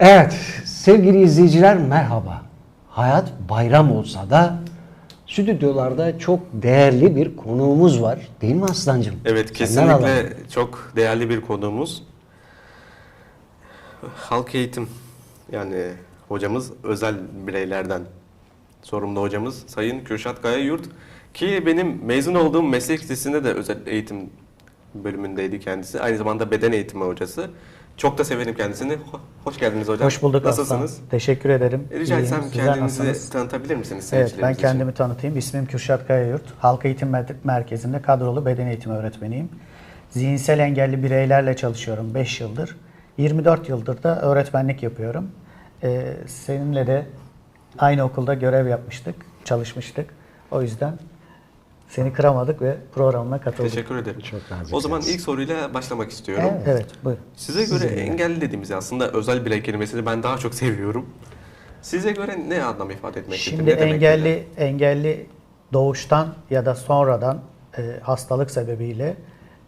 Evet sevgili izleyiciler merhaba. Hayat bayram olsa da stüdyolarda çok değerli bir konuğumuz var. Değil mi Aslancığım? Evet kesinlikle çok değerli bir konuğumuz. Halk eğitim yani hocamız özel bireylerden sorumlu hocamız Sayın Kürşat Kaya Yurt ki benim mezun olduğum meslek lisesinde de özel eğitim bölümündeydi kendisi. Aynı zamanda beden eğitimi hocası. Çok da severim kendisini. Ho- Hoş geldiniz hocam. Hoş bulduk Nasılsınız? Aslan. Teşekkür ederim. Rica İyiyim. etsem kendinizi nasılsınız? tanıtabilir misiniz? Evet ben seyircilerimiz için? kendimi tanıtayım. İsmim Kürşat Kayayurt. Halk Eğitim Mer- Merkezi'nde kadrolu beden eğitimi öğretmeniyim. Zihinsel engelli bireylerle çalışıyorum 5 yıldır. 24 yıldır da öğretmenlik yapıyorum. Ee, seninle de aynı okulda görev yapmıştık, çalışmıştık. O yüzden seni kıramadık ve programına katıldık. Teşekkür ederim. Çok. O zaman ilk soruyla başlamak istiyorum. Evet, evet buyur. Size göre engelli dediğimiz aslında özel birey kelimesini ben daha çok seviyorum. Size göre ne anlam ifade etmektedir? Şimdi ne demektedir? engelli engelli doğuştan ya da sonradan e, hastalık sebebiyle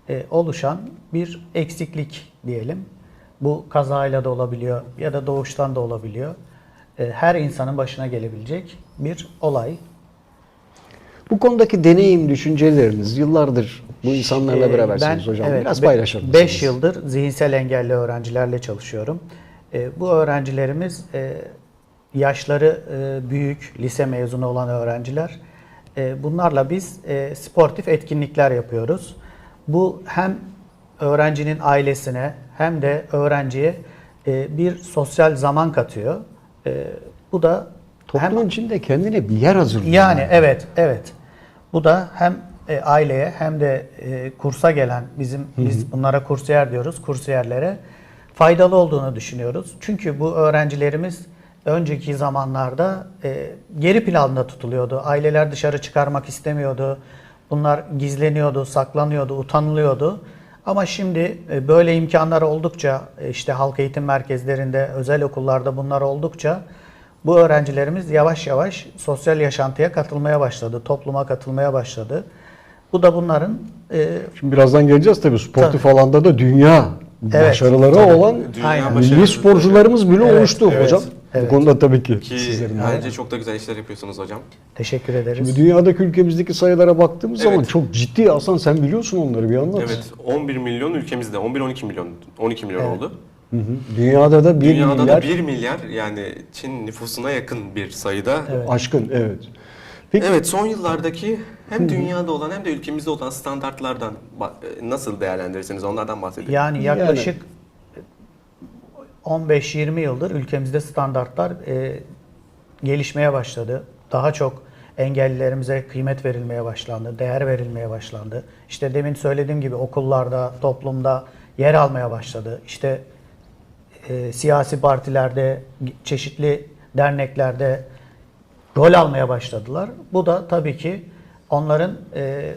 e, oluşan bir eksiklik diyelim. Bu kazayla da olabiliyor ya da doğuştan da olabiliyor. E, her insanın başına gelebilecek bir olay. Bu konudaki deneyim, düşünceleriniz yıllardır bu insanlarla Ee, berabersiniz ben, hocam. evet, Biraz paylaşır mısınız? 5 yıldır zihinsel engelli öğrencilerle çalışıyorum. Ee, bu öğrencilerimiz e, yaşları e, büyük, lise mezunu olan öğrenciler. E, bunlarla biz e, sportif etkinlikler yapıyoruz. Bu hem öğrencinin ailesine hem de öğrenciye e, bir sosyal zaman katıyor. E, bu da hem Toplumun içinde kendine bir yer hazırlıyor. yani evet, evet. Bu da hem e, aileye hem de e, kursa gelen bizim biz bunlara kursiyer diyoruz. Kursiyerlere faydalı olduğunu düşünüyoruz. Çünkü bu öğrencilerimiz önceki zamanlarda e, geri planda tutuluyordu. Aileler dışarı çıkarmak istemiyordu. Bunlar gizleniyordu, saklanıyordu, utanılıyordu. Ama şimdi e, böyle imkanlar oldukça e, işte halk eğitim merkezlerinde, özel okullarda bunlar oldukça bu öğrencilerimiz yavaş yavaş sosyal yaşantıya katılmaya başladı, topluma katılmaya başladı. Bu da bunların e, Şimdi birazdan geleceğiz tabii sportif alanda da dünya Evet, başarıları tabii. olan Dünya Aynen. milli sporcularımız bile Evet, oluştu evet, hocam. evet. Bu konuda tabii ki. Ki sizlerin de- bence çok da güzel işler yapıyorsunuz hocam. teşekkür ederiz. Şimdi dünyadaki ülkemizdeki sayılara baktığımız Evet. zaman çok ciddi Hasan sen biliyorsun onları bir anlat. Evet 11 milyon ülkemizde 11-12 milyon 12 milyon oldu. Hı hı. Dünyada da 1 Dünyada milyar da 1 milyar yani Çin nüfusuna yakın bir sayıda. Evet. aşkın evet. Peki son yıllardaki hem dünyada olan hem de ülkemizde olan standartlardan e, nasıl değerlendirirsiniz onlardan bahsedin. Yani yaklaşık 15-20 yıldır ülkemizde standartlar e, gelişmeye başladı. Daha çok engellilerimize kıymet verilmeye başlandı, değer verilmeye başlandı. İşte demin söylediğim gibi okullarda, toplumda yer almaya başladı. İşte e, siyasi partilerde, çeşitli derneklerde rol almaya başladılar. Bu da tabii ki onların e,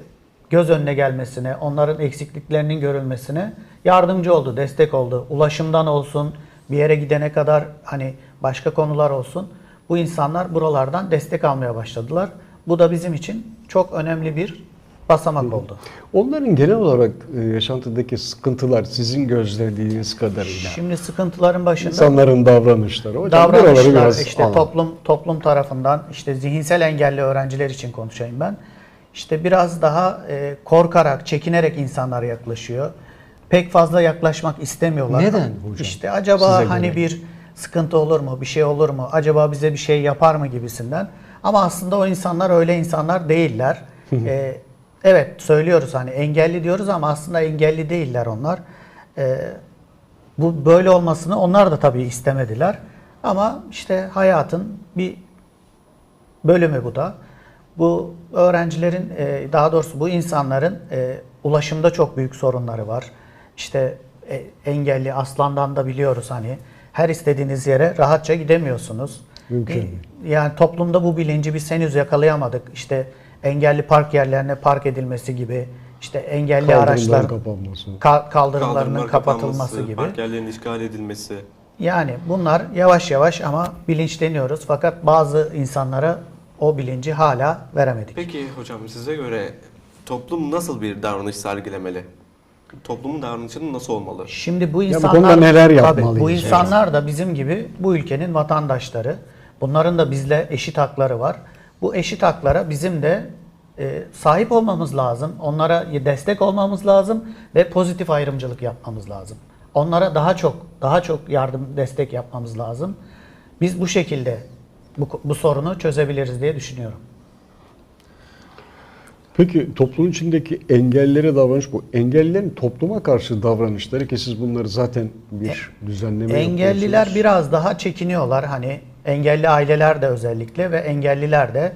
göz önüne gelmesine, onların eksikliklerinin görülmesine yardımcı oldu, destek oldu. Ulaşımdan olsun, bir yere gidene kadar hani başka konular olsun. Bu insanlar buralardan destek almaya başladılar. Bu da bizim için çok önemli bir basamak oldu. onların genel olarak e, yaşantıdaki sıkıntılar sizin gözlediğiniz kadarıyla Şimdi sıkıntıların başında insanların davranışları hocam davranışlar biraz işte alalım. toplum toplum tarafından işte zihinsel engelli öğrenciler için konuşayım ben. İşte biraz daha e, korkarak, çekinerek insanlar yaklaşıyor. Pek fazla yaklaşmak istemiyorlar. Neden hocam? İşte acaba Size hani göre? bir sıkıntı olur mu, bir şey olur mu? Acaba bize bir şey yapar mı gibisinden. Ama aslında o insanlar öyle insanlar değiller. E, evet söylüyoruz hani engelli diyoruz ama aslında engelli değiller onlar. E, bu böyle olmasını onlar da tabii istemediler. Ama işte hayatın bir bölümü bu da. Bu öğrencilerin, e, daha doğrusu bu insanların e, ulaşımda çok büyük sorunları var. İşte e, engelli aslandan da biliyoruz hani her istediğiniz yere rahatça gidemiyorsunuz. Mümkün. Yani toplumda bu bilinci biz henüz yakalayamadık. İşte engelli park yerlerine park edilmesi gibi, işte engelli araçlar kapanması. ka- kaldırımlarının Kaldırımlar kapatılması kapanması, gibi. Park yerlerinin işgal edilmesi. Yani bunlar yavaş yavaş ama bilinçleniyoruz. Fakat bazı insanlara o bilinci hala veremedik. Peki hocam size göre toplum nasıl bir davranış sergilemeli? toplumun davranışı nasıl olmalı? Şimdi bu bu insanlar konuda neler Tabii, bu insanlar da bizim gibi bu ülkenin vatandaşları. Bunların da bizle eşit hakları var. Bu eşit haklara bizim de e, sahip olmamız lazım. Onlara destek olmamız lazım ve pozitif ayrımcılık yapmamız lazım. Onlara daha çok daha çok yardım destek yapmamız lazım. Biz bu şekilde bu, bu sorunu çözebiliriz diye düşünüyorum. Peki toplum içindeki engellere davranış bu. Engellilerin topluma karşı davranışları ki siz bunları zaten bir düzenleme Engelliler yapıyorsunuz. biraz daha çekiniyorlar hani engelli aileler de özellikle ve engelliler de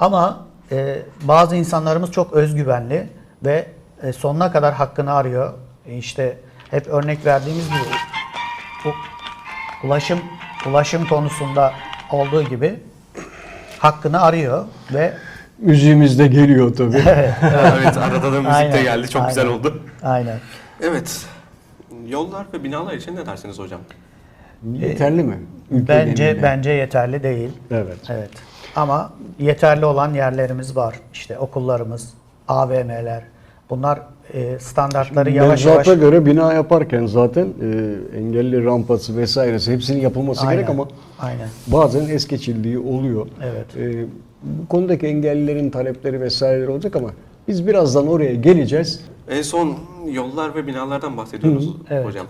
ama e, bazı insanlarımız çok özgüvenli ve e, sonuna kadar hakkını arıyor. E, işte hep örnek verdiğimiz gibi u- ulaşım ulaşım konusunda olduğu gibi hakkını arıyor ve Müziğimiz de geliyor tabii. evet arada da müzik de Aynen, geldi. Çok güzel aynen. oldu. aynen Evet. Yollar ve binalar için ne dersiniz hocam? Yeterli mi? Ülke bence genelinde. bence yeterli değil. Evet. Evet. Ama yeterli olan yerlerimiz var. İşte okullarımız, AVM'ler. Bunlar e, standartları yavaş yavaş Mevzuata göre bina yaparken zaten e, engelli rampası vesairesi hepsinin yapılması Aynen, gerek ama aynen. bazen es geçildiği oluyor. Evet. E, bu konudaki engellilerin talepleri vesaireleri olacak ama biz birazdan oraya geleceğiz. En son yollar ve binalardan bahsediyoruz Evet. hocam.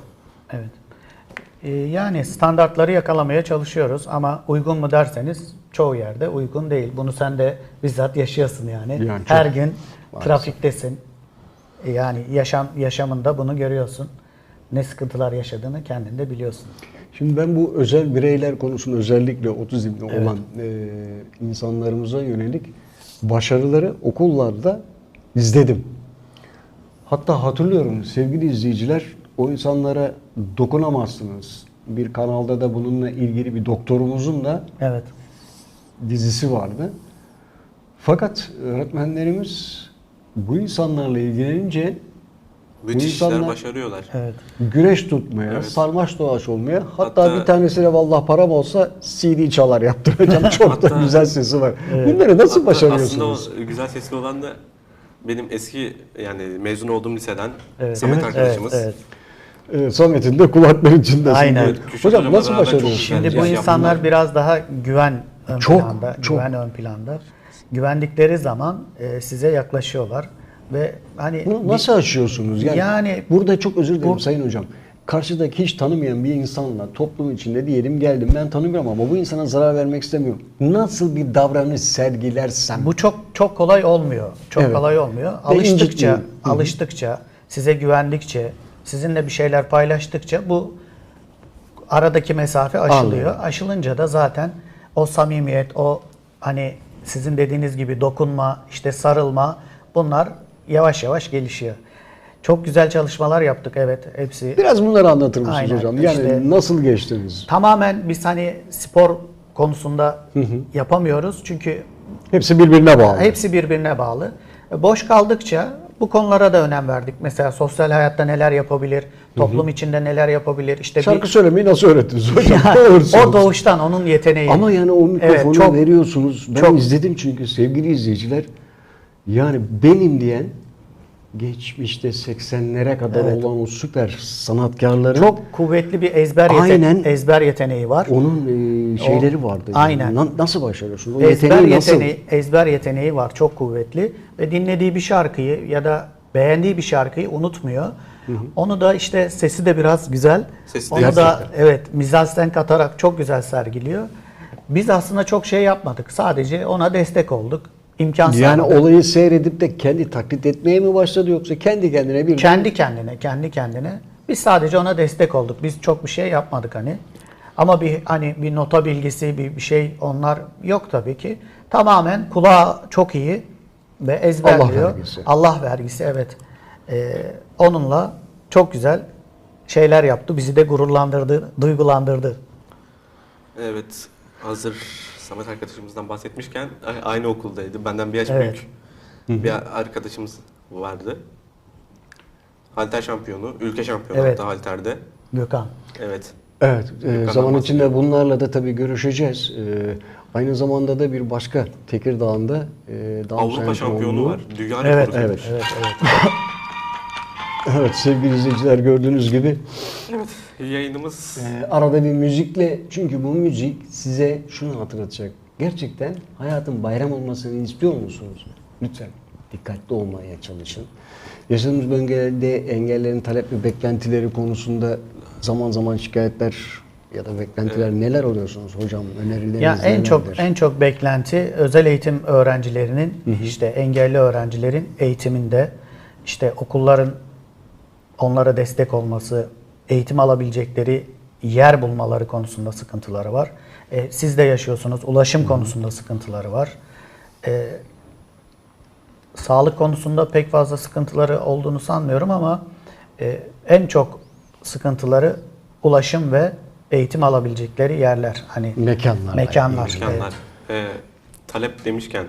Evet. E, yani standartları yakalamaya çalışıyoruz ama uygun mu derseniz çoğu yerde uygun değil. Bunu sen de bizzat yaşıyorsun yani. Yani. Her gün trafiktesin. E, Yani yaşam yaşamında bunu görüyorsun. Ne sıkıntılar yaşadığını kendin de biliyorsun. Şimdi ben bu özel bireyler konusunda özellikle otizmli olan e, insanlarımıza yönelik başarıları okullarda izledim. Hatta hatırlıyorum sevgili izleyiciler o insanlara dokunamazsınız. Bir kanalda da bununla ilgili bir doktorumuzun da Evet. dizisi vardı. Fakat öğretmenlerimiz bu insanlarla ilgilenince Müthiş işler insanlar- başarıyorlar. Evet. güreş tutmaya, Evet. sarmaş dolaş olmaya hatta, Hatta- bir tanesine vallahi param olsa CD çalar yaptıracağım. Çok da Hatta- güzel sesi var. Bunları nasıl Hatta başarıyorsunuz? Aslında o güzel sesli olan da benim eski yani mezun olduğum liseden Evet. Samet evet, arkadaşımız. Evet, evet. Ee, Samet'in de kulakların içindesin. Aynen. Kürşat Hocam nasıl başarıyorsunuz? Şimdi bu insanlar yaptılar. biraz daha güven ön Çok, planda, çok. güven ön planda. Güvendikleri zaman e, size yaklaşıyorlar ve hani Bunu bir- nasıl aşıyorsunuz? Yani, Yani- burada çok özür dilerim Bu- Sayın Hocam. Karşıdaki hiç tanımayan bir insanla toplum içinde diyelim geldim ben tanımıyorum ama bu insana zarar vermek istemiyorum. Nasıl bir davranış sergilersem bu çok çok kolay olmuyor. Çok Evet. kolay olmuyor. Alıştıkça, alıştıkça, size güvendikçe, sizinle bir şeyler paylaştıkça bu aradaki mesafe aşılıyor. Anladım. Aşılınca da zaten o samimiyet, o hani sizin dediğiniz gibi dokunma, işte sarılma bunlar yavaş yavaş gelişiyor. Çok güzel çalışmalar yaptık evet hepsi. biraz bunları anlatır mısınız Aynen, hocam? Yani işte- nasıl geçtiniz? Tamamen biz hani spor konusunda yapamıyoruz çünkü Hepsi birbirine bağlı. hepsi birbirine bağlı. Boş kaldıkça bu konulara da önem verdik. Mesela sosyal hayatta neler yapabilir, toplum içinde neler yapabilir. İşte Şarkı bir, söylemeyi nasıl öğrettiniz hocam? O doğuştan onun yeteneği. Ama yani o mikrofonu Evet, çok- veriyorsunuz. Ben çok- izledim çünkü sevgili izleyiciler. Yani benim diyen geçmişte 80'lere kadar Evet. olan o süper sanatkarların Çok kuvvetli bir ezber yete- Aynen. ezber yeteneği var. onun e, şeyleri vardı. Aynen. Na- nasıl başarıyorsunuz? O ezber yeteneği nasıl? yeteneği, ezber yeteneği var çok kuvvetli ve dinlediği bir şarkıyı ya da beğendiği bir şarkıyı unutmuyor. Onu da işte sesi de biraz güzel. Sesi de Onu da gerçekten. evet mizansen katarak çok güzel sergiliyor. Biz aslında çok şey yapmadık. Sadece ona destek olduk. İmkan Yani olayı seyredip de kendi taklit etmeye mi başladı yoksa kendi kendine bir Kendi kendine, kendi kendine. Biz sadece ona destek olduk. Biz çok bir şey yapmadık hani. Ama bir hani bir nota bilgisi, bir, bir şey onlar yok tabii ki. Tamamen kulağı çok iyi ve ezberliyor. Allah vergisi. Allah vergisi evet. Ee, onunla çok güzel şeyler yaptı. Bizi de gururlandırdı, duygulandırdı. Evet. Hazır Samet arkadaşımızdan bahsetmişken aynı okuldaydı. Benden bir yaş Evet. büyük bir arkadaşımız vardı. Halter şampiyonu, ülke şampiyonu Evet. hatta halterde. Gökhan. Evet. Evet, e, zaman içinde bunlarla da tabii görüşeceğiz. E, aynı zamanda da bir başka Tekirdağ'ında e, Avrupa şampiyonu var. Dünya Evet, rekoru evet, kırmış. evet, evet. Evet sevgili izleyiciler gördüğünüz gibi Evet, yayınımız Ee, arada bir müzikle çünkü bu müzik size şunu hatırlatacak. Gerçekten hayatın bayram olmasını istiyor musunuz? Lütfen dikkatli olmaya çalışın. Yaşadığımız bölgelerde engellerin talep ve beklentileri konusunda zaman zaman şikayetler ya da beklentiler neler oluyorsunuz hocam? Önerileriniz Ya en çok nelerdir? en çok beklenti özel eğitim öğrencilerinin işte engelli öğrencilerin eğitiminde işte okulların onlara destek olması, eğitim alabilecekleri yer bulmaları konusunda sıkıntıları var. E, siz de yaşıyorsunuz. Ulaşım konusunda sıkıntıları var. E, sağlık konusunda pek fazla sıkıntıları olduğunu sanmıyorum ama e, en çok sıkıntıları ulaşım ve eğitim alabilecekleri yerler. Hani Mekanlarla Mekanlar. ilgili. imkanlar. Ee, talep demişken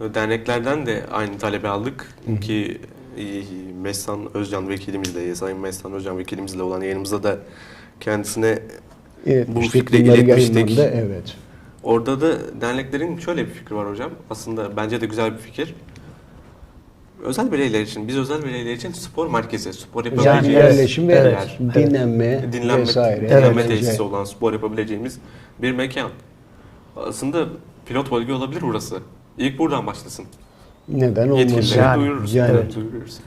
e, derneklerden de aynı talebi aldık ki e, Mestan Özcan vekilimizle, Sayın Mestan Özcan vekilimizle olan yayınımızda da kendisine Evet, bu fikri iletmiştik. Evet. Orada da derneklerin şöyle bir fikri var hocam. Aslında bence de güzel bir fikir. Özel bireyler için, biz özel bireyler için spor merkezi, spor Yani yapabileceğimiz yerleşim ve yer, dinlenme, dinlenme, vesaire. dinlenme eğlence. tesisi olan, spor yapabileceğimiz bir mekan. Aslında pilot bölge olabilir burası. İlk buradan başlasın. Neden olmasın? Yani, duyururuz. yani. evet. duyururuz.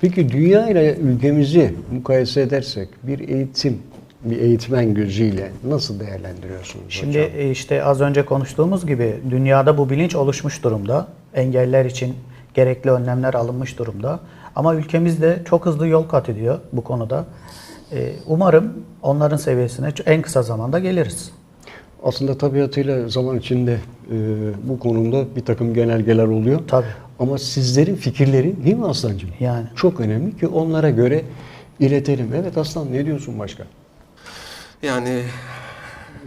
Peki dünya ile ülkemizi mukayese edersek bir eğitim, bir eğitmen gözüyle nasıl değerlendiriyorsunuz Şimdi hocam? e, işte az önce konuştuğumuz gibi dünyada bu bilinç oluşmuş durumda. Engeller için gerekli önlemler alınmış durumda. Ama ülkemiz de çok hızlı yol kat ediyor bu konuda. E, Umarım onların seviyesine en kısa zamanda geliriz. Aslında tabiatıyla zaman içinde e, bu konuda bir takım genelgeler oluyor. Tabii. Ama sizlerin fikirleri değil mi Aslancığım? Yani. Çok önemli ki onlara göre iletelim. Evet Aslan ne diyorsun başka? Yani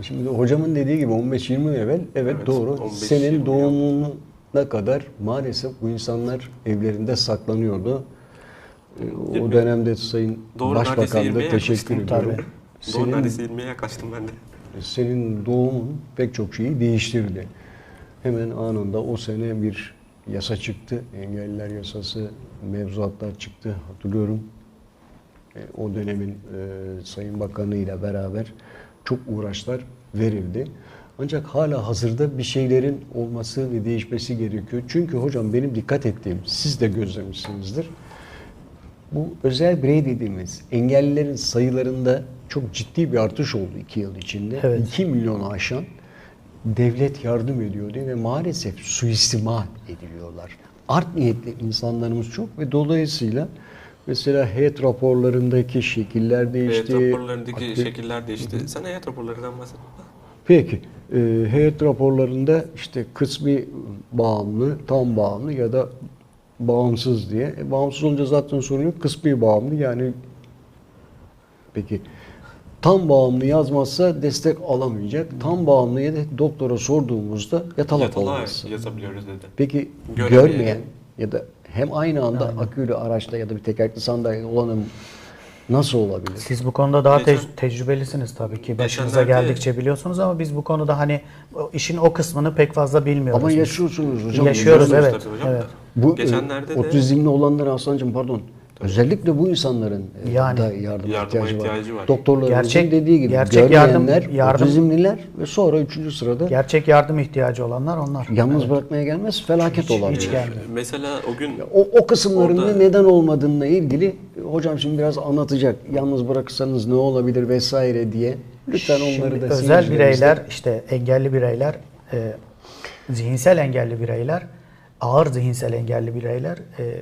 Şimdi hocamın dediği gibi 15-20 yıl evvel evet, Evet, doğru. 15-20 Senin doğumuna kadar maalesef bu insanlar evlerinde saklanıyordu. Ee, O dönemde Sayın doğru Başbakan 20'ye da teşekkür ediyorum. Doğru Senin, neredeyse 20'ye yaklaştım ben de. Senin doğumun pek çok şeyi değiştirdi. Hemen anında o sene bir yasa çıktı. Engelliler yasası, mevzuatlar çıktı. Hatırlıyorum. E, o dönemin e, Sayın Bakanı ile beraber çok uğraşlar verildi. Ancak hala hazırda bir şeylerin olması ve değişmesi gerekiyor. Çünkü hocam benim dikkat ettiğim, siz de gözlemişsinizdir. Bu özel birey dediğimiz engellilerin sayılarında çok ciddi bir artış oldu iki yıl içinde. Evet. 2 milyonu aşan devlet yardım ediyordu ve maalesef suistimal ediliyorlar. Art niyetli insanlarımız çok ve dolayısıyla mesela heyet raporlarındaki şekiller değişti. Evet, raporlarındaki aktif- şekiller değişti. Sen hayat raporlarından bahset. Peki, e, heyet raporlarında işte kısmi bağımlı, tam bağımlı ya da bağımsız diye. E, bağımsız olunca zaten sorun yok. Kısmi bağımlı yani peki tam bağımlı yazmazsa destek alamayacak. Tam bağımlıya da doktora sorduğumuzda yatalak Yatalar olması. yazabiliyoruz dedi. Peki Göremeyen. görmeyen ya da hem aynı anda akülü araçta ya da bir tekerlekli sandalye olanın nasıl olabilir? Siz bu konuda daha Geçen- tec- tecrübelisiniz tabii ki. Başınıza geldikçe biliyorsunuz ama biz bu konuda hani işin o kısmını pek fazla bilmiyoruz. Ama yaşıyorsunuz hocam. Yaşıyoruz evet. tabii hocam da. Evet. Bu Geçenlerde e, de otizmli olanlar Aslancığım pardon. Özellikle bu insanların e, Yani. da yardıma, Yardıma ihtiyacı, ihtiyacı var. var. Doktorlarımızın Gerçek- dediği gibi gerçek yardım- görmeyenler, yardım- otizmliler ve sonra üçüncü sırada Gerçek yardım ihtiyacı olanlar onlar. yalnız bırakmaya gelmez felaket Hiç- olabilir. hiç gelmiyor. mesela o gün O, o kısımların Orada- da neden olmadığına ilgili e, hocam şimdi biraz anlatacak. Yalnız bırakırsanız ne olabilir vesaire diye. Lütfen onları Şimdi da özel bireyler işte engelli bireyler e, zihinsel engelli bireyler ağır zihinsel engelli bireyler e,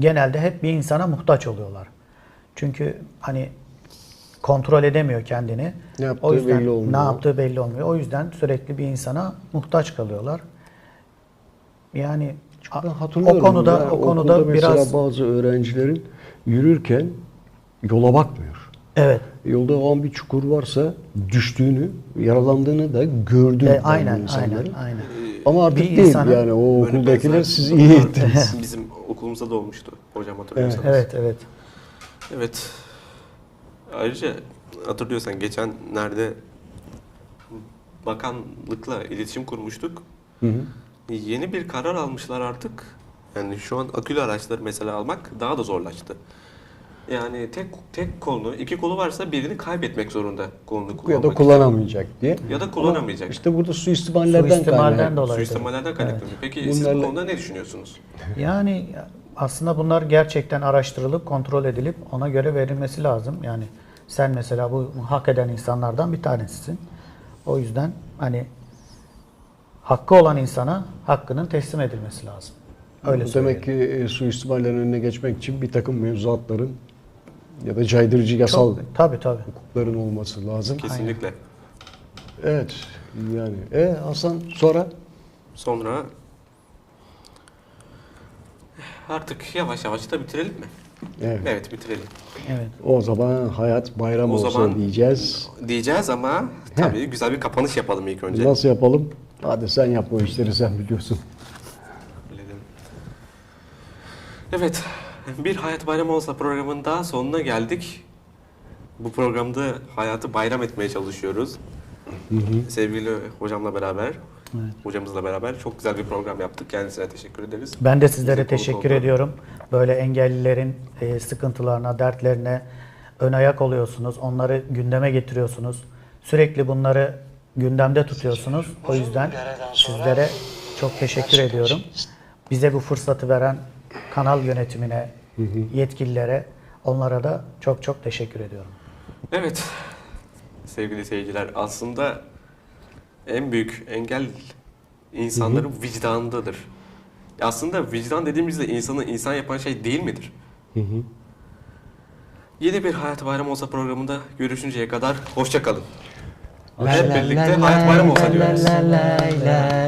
genelde hep bir insana muhtaç oluyorlar. Çünkü hani kontrol edemiyor kendini. Ne yaptığı o yüzden, belli olmuyor. Ne yaptığı belli olmuyor. O yüzden sürekli bir insana muhtaç kalıyorlar. Yani hatırlıyorum. o konuda ya, o konuda biraz bazı öğrencilerin yürürken yola bakmıyor. evet Yolda o an bir çukur varsa düştüğünü, yaralandığını da gördüm. e, aynen aynen aynen. Ama artık Bir değil insana- yani o okuldakiler siz iyi ettiniz. Bizim okulumuzda da olmuştu hocam hatırlıyorsanız. Evet evet. Evet. Ayrıca hatırlıyorsan geçenlerde bakanlıkla iletişim kurmuştuk. Hı hı. Yeni bir karar almışlar artık. Yani şu an akülü araçları mesela almak daha da zorlaştı. Yani tek tek kolunu, iki kolu varsa birini kaybetmek zorunda kolunu kullanmak. Ya da için. kullanamayacak diye. Ya da kullanamayacak. İşte burada suistimallerden Suistimalden kaynaklı. dolayı. Suistimallerden kaynaklanıyor. Peki siz bu Bunlarla- konuda ne düşünüyorsunuz? Yani aslında bunlar gerçekten araştırılıp kontrol edilip ona göre verilmesi lazım. Yani sen mesela bu hak eden insanlardan bir tanesisin. O yüzden hani hakkı olan insana hakkının teslim edilmesi lazım. Öyle Demek ki e, suistimallerin önüne geçmek için bir takım mevzuatların ya da caydırıcı yasal Çok, tabii tabii. hukukların olması lazım. Kesinlikle. Evet. Yani e Hasan sonra Sonra artık yavaş yavaş da bitirelim mi? evet. Evet bitirelim. Evet. O zaman hayat bayram O olsa zaman- diyeceğiz. Diyeceğiz ama tabii güzel bir kapanış yapalım ilk önce. Nasıl yapalım? Hadi sen yap o işleri sen biliyorsun. Bilelim. Evet, bir Hayat Bayramı olsa programın daha sonuna geldik. Bu programda hayatı bayram etmeye çalışıyoruz. Sevgili hocamla beraber, hocamızla beraber çok güzel bir program yaptık. Kendisine teşekkür ederiz. Ben de sizlere Bize konuk teşekkür oldu. ediyorum. Böyle engellilerin e, sıkıntılarına, dertlerine ön ayak oluyorsunuz. Onları gündeme getiriyorsunuz. Sürekli bunları gündemde tutuyorsunuz. O yüzden sizlere çok teşekkür ediyorum. Bize bu fırsatı veren kanal yönetimine, yetkililere, onlara da çok çok teşekkür ediyorum. Evet, sevgili seyirciler aslında en büyük engel insanların vicdanındadır. Aslında vicdan dediğimizde insanı insan yapan şey değil midir? Yeni bir Hayat Bayramı olsa programında görüşünceye kadar hoşça kalın. Hep birlikte Hayat Bayramı olsa diyoruz. La la la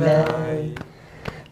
la